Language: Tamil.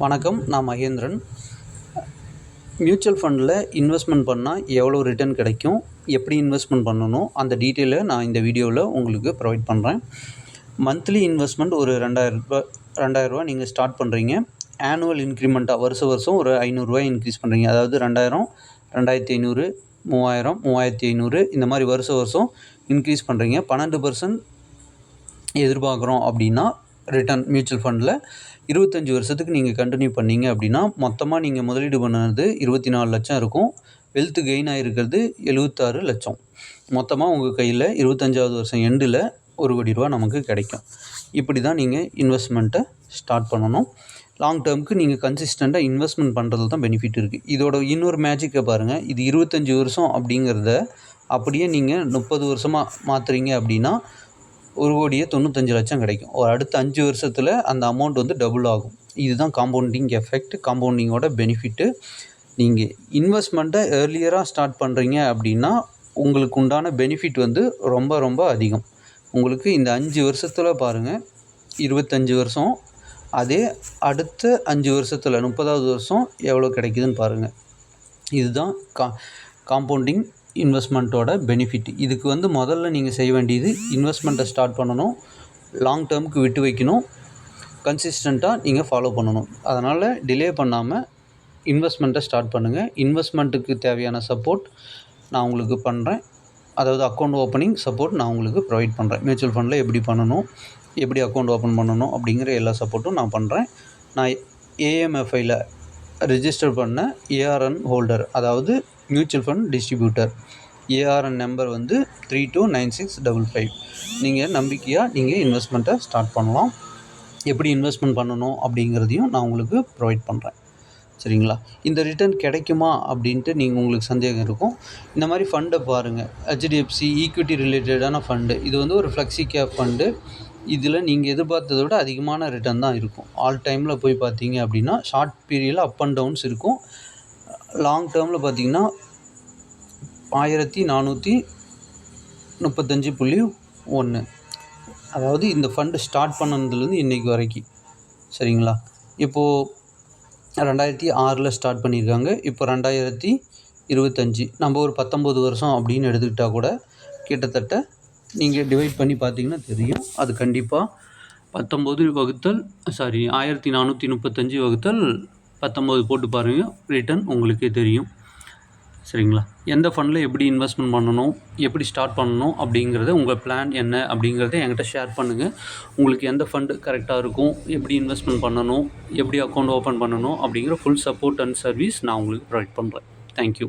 வணக்கம் நான் மகேந்திரன். மியூச்சுவல் ஃபண்டில் இன்வெஸ்ட்மெண்ட் பண்ணால் எவ்வளோ ரிட்டர்ன் கிடைக்கும் எப்படி இன்வெஸ்ட்மெண்ட் பண்ணணும் அந்த டீட்டெயிலை நான் இந்த வீடியோவில் உங்களுக்கு ப்ரொவைட் பண்ணுறேன் மந்த்லி இன்வெஸ்ட்மெண்ட் ஒரு ரெண்டாயிரரூபா ரெண்டாயிரரூபா நீங்கள் ஸ்டார்ட் பண்ணுறீங்க ஆனுவல் இன்க்ரிமெண்ட்டாக வருஷ வருஷம் ஒரு ஐநூறுரூவா இன்க்ரீஸ் பண்ணுறீங்க அதாவது ரெண்டாயிரம் ரெண்டாயிரத்தி ஐநூறு மூவாயிரம் மூவாயிரத்தி ஐநூறு இந்த மாதிரி வருஷ வருஷம் இன்க்ரீஸ் பண்ணுறீங்க பன்னெண்டு பர்சன்ட் எதிர்பார்க்குறோம் அப்படின்னா ரிட்டர்ன் மியூச்சுவல் ஃபண்டில் இருபத்தஞ்சி வருஷத்துக்கு நீங்கள் கண்டினியூ பண்ணீங்க அப்படின்னா மொத்தமாக நீங்கள் முதலீடு பண்ணது இருபத்தி நாலு லட்சம் இருக்கும். வெல்த்து கெயின் ஆகிருக்கிறது எழுபத்தாறு லட்சம். மொத்தமாக உங்கள் கையில் இருபத்தஞ்சாவது வருஷம் எண்டில் ஒரு கோடி ரூபா நமக்கு கிடைக்கும். இப்படி தான் நீங்கள் இன்வெஸ்ட்மெண்ட்டை ஸ்டார்ட் பண்ணணும். லாங் டேர்முக்கு நீங்கள் கன்சிஸ்டண்ட்டாக இன்வெஸ்ட்மெண்ட் பண்ணுறது தான் பெனிஃபிட் இருக்குது இதோட இன்னொரு மேஜிக்கை பாருங்கள் இது இருபத்தஞ்சி வருஷம் அப்படிங்கிறத அப்படியே நீங்கள் முப்பது வருஷமாக மாற்றுறீங்க அப்படின்னா ஒரு கோடியே தொண்ணூத்தஞ்சு லட்சம் கிடைக்கும். ஒரு அடுத்த அஞ்சு வருஷத்தில் அந்த அமௌண்ட் வந்து டபுள் ஆகும். இதுதான் காம்பவுண்டிங் எஃபெக்ட் காம்பவுண்டிங்கோட பெனிஃபிட்டு நீங்கள் இன்வெஸ்ட்மெண்ட்டை ஏர்லியராக ஸ்டார்ட் பண்ணுறீங்க அப்படின்னா உங்களுக்கு உண்டான பெனிஃபிட் வந்து ரொம்ப ரொம்ப அதிகம். உங்களுக்கு இந்த அஞ்சு வருஷத்தில் பாருங்கள் இருபத்தஞ்சி வருஷம் அதே அடுத்த அஞ்சு வருஷத்தில் முப்பதாவது வருஷம் எவ்வளோ கிடைக்குதுன்னு பாருங்கள் இதுதான் கா காம்பவுண்டிங் இன்வெஸ்ட்மெண்ட்டோட பெனிஃபிட் இதுக்கு வந்து முதல்ல நீங்கள் செய்ய வேண்டியது இன்வெஸ்ட்மெண்ட்டை ஸ்டார்ட் பண்ணணும். லாங் டேர்முக்கு விட்டு வைக்கணும். கன்சிஸ்டண்ட்டாக நீங்கள் ஃபாலோ பண்ணணும். அதனால் டிலே பண்ணாமல் இன்வெஸ்ட்மெண்ட்டை ஸ்டார்ட் பண்ணுங்கள் இன்வெஸ்ட்மெண்ட்டுக்கு தேவையான சப்போர்ட் நான் உங்களுக்கு பண்ணுறேன் அதாவது அக்கௌண்ட் ஓப்பனிங் சப்போர்ட் நான் உங்களுக்கு ப்ரொவைட் பண்ணுறேன் மியூச்சுவல் ஃபண்டில் எப்படி பண்ணணும்? எப்படி அக்கௌண்ட் ஓப்பன் பண்ணணும்? அப்படிங்கிற எல்லா சப்போர்ட்டும் நான் பண்ணுறேன் நான் ஏஎம்எஃப்ஐயில் ரிஜிஸ்டர் பண்ண ஏஆர்என் ஹோல்டர் அதாவது mutual fund distributor ARN number வந்து three two nine six double five நீங்கள் நம்பிக்கையாக நீங்கள் இன்வெஸ்ட்மெண்ட்டை ஸ்டார்ட் பண்ணலாம். எப்படி இன்வெஸ்ட்மெண்ட் பண்ணணும் அப்படிங்கிறதையும் நான் உங்களுக்கு ப்ரொவைட் பண்ணுறேன் சரிங்களா? இந்த ரிட்டர்ன் கிடைக்குமா அப்படின்ட்டு நீங்கள் உங்களுக்கு சந்தேகம் இருக்கும். இந்த மாதிரி ஃபண்டை பாருங்கள் ஹெச்டிஎஃப்சி ஈக்விட்டி ரிலேட்டடான ஃபண்டு இது வந்து ஒரு ஃப்ளெக்ஸி கேப் ஃபண்டு இதில் நீங்கள் எதிர்பார்த்ததை விட அதிகமான ரிட்டர்ன் தான் இருக்கும். ஆல் டைமில் போய் பார்த்தீங்க அப்படின்னா ஷார்ட் பீரியடில் அப் அண்ட் டவுன்ஸ் இருக்கும். லாங் டேர்மில் பார்த்தீங்கன்னா ஆயிரத்தி நானூற்றி முப்பத்தஞ்சு புள்ளி ஒன்று அதாவது இந்த ஃபண்டு ஸ்டார்ட் பண்ணதுலேருந்து இன்றைக்கு வரைக்கும். சரிங்களா? இப்போது ரெண்டாயிரத்தி ஆறில் ஸ்டார்ட் பண்ணியிருக்காங்க இப்போ ரெண்டாயிரத்தி இருபத்தஞ்சி. நம்ம ஒரு பத்தொம்பது வருஷம் அப்படின்னு எடுத்துக்கிட்டால் கூட கிட்டத்தட்ட நீங்கள் டிவைட் பண்ணி பார்த்தீங்கன்னா தெரியும். அது கண்டிப்பாக பத்தொம்பது வகுத்தல் சாரி ஆயிரத்தி நானூற்றி முப்பத்தஞ்சு வகுத்தல் பத்தொம்போது போட்டு பாருங்கள் ரிட்டர்ன் உங்களுக்கே தெரியும். சரிங்களா? எந்த ஃபண்டில் எப்படி இன்வெஸ்ட்மெண்ட் பண்ணணும் எப்படி ஸ்டார்ட் பண்ணணும் அப்படிங்கிறத உங்கள் பிளான் என்ன அப்படிங்கிறத என்கிட்ட ஷேர் பண்ணுங்கள் உங்களுக்கு எந்த ஃபண்டு கரெக்டாக இருக்கும் எப்படி இன்வெஸ்ட்மெண்ட் பண்ணணும் எப்படி அக்கௌண்ட் ஓப்பன் பண்ணணும் அப்படிங்கிற ஃபுல் சப்போர்ட் அண்ட் சர்வீஸ் நான் உங்களுக்கு ப்ரொவைட் பண்ணுறேன் தேங்க்யூ